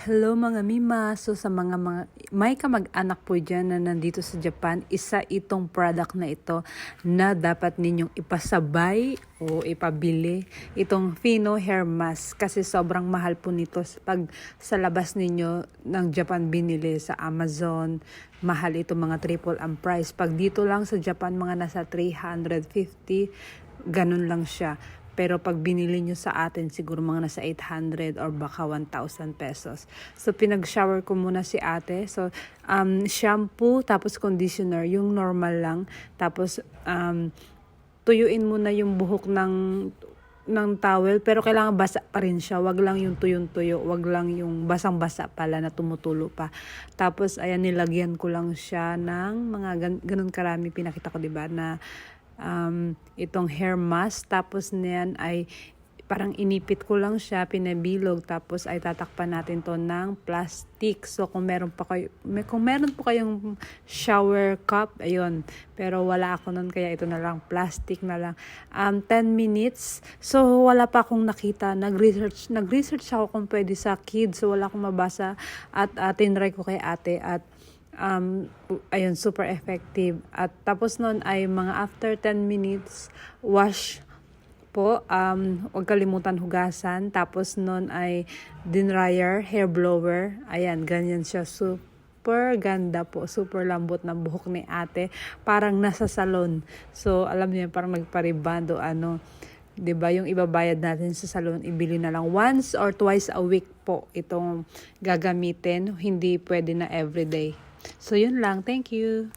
Hello mga Mima! So sa mga, mga may kamag-anak po dyan na nandito sa Japan, isa itong product na ito na dapat ninyong ipasabay o ipabili. Itong Fino Hair Mask kasi sobrang mahal po nito pag sa labas ninyo ng Japan binili sa Amazon. Mahal ito mga triple ang price. Pag dito lang sa Japan mga nasa 350, ganun lang siya. Pero pag binili nyo sa atin, siguro mga nasa 800 or baka 1,000 pesos. So, pinag-shower ko muna si ate. So, um, shampoo, tapos conditioner, yung normal lang. Tapos, um, tuyuin muna yung buhok ng ng towel pero kailangan basa pa rin siya wag lang yung tuyong-tuyo wag lang yung basang-basa pala na tumutulo pa tapos ayan nilagyan ko lang siya ng mga gan- ganun karami pinakita ko 'di ba na um, itong hair mask. Tapos niyan ay parang inipit ko lang siya, pinabilog, tapos ay tatakpan natin to ng plastic. So, kung meron pa kayo, may, kung meron po kayong shower cup, ayun. Pero wala ako nun, kaya ito na lang, plastic na lang. Um, 10 minutes. So, wala pa akong nakita. Nag-research, nag-research ako kung pwede sa kids. So, wala akong mabasa. At uh, tinry ko kay ate. At um, ayun, super effective. At tapos nun ay mga after 10 minutes, wash po. Um, huwag kalimutan hugasan. Tapos nun ay dinryer, hair blower. Ayan, ganyan siya. Super ganda po. Super lambot ng buhok ni ate. Parang nasa salon. So, alam niyo, parang nagparibando, ano, 'di ba yung ibabayad natin sa salon ibili na lang once or twice a week po itong gagamitin hindi pwede na everyday so yun lang. Thank you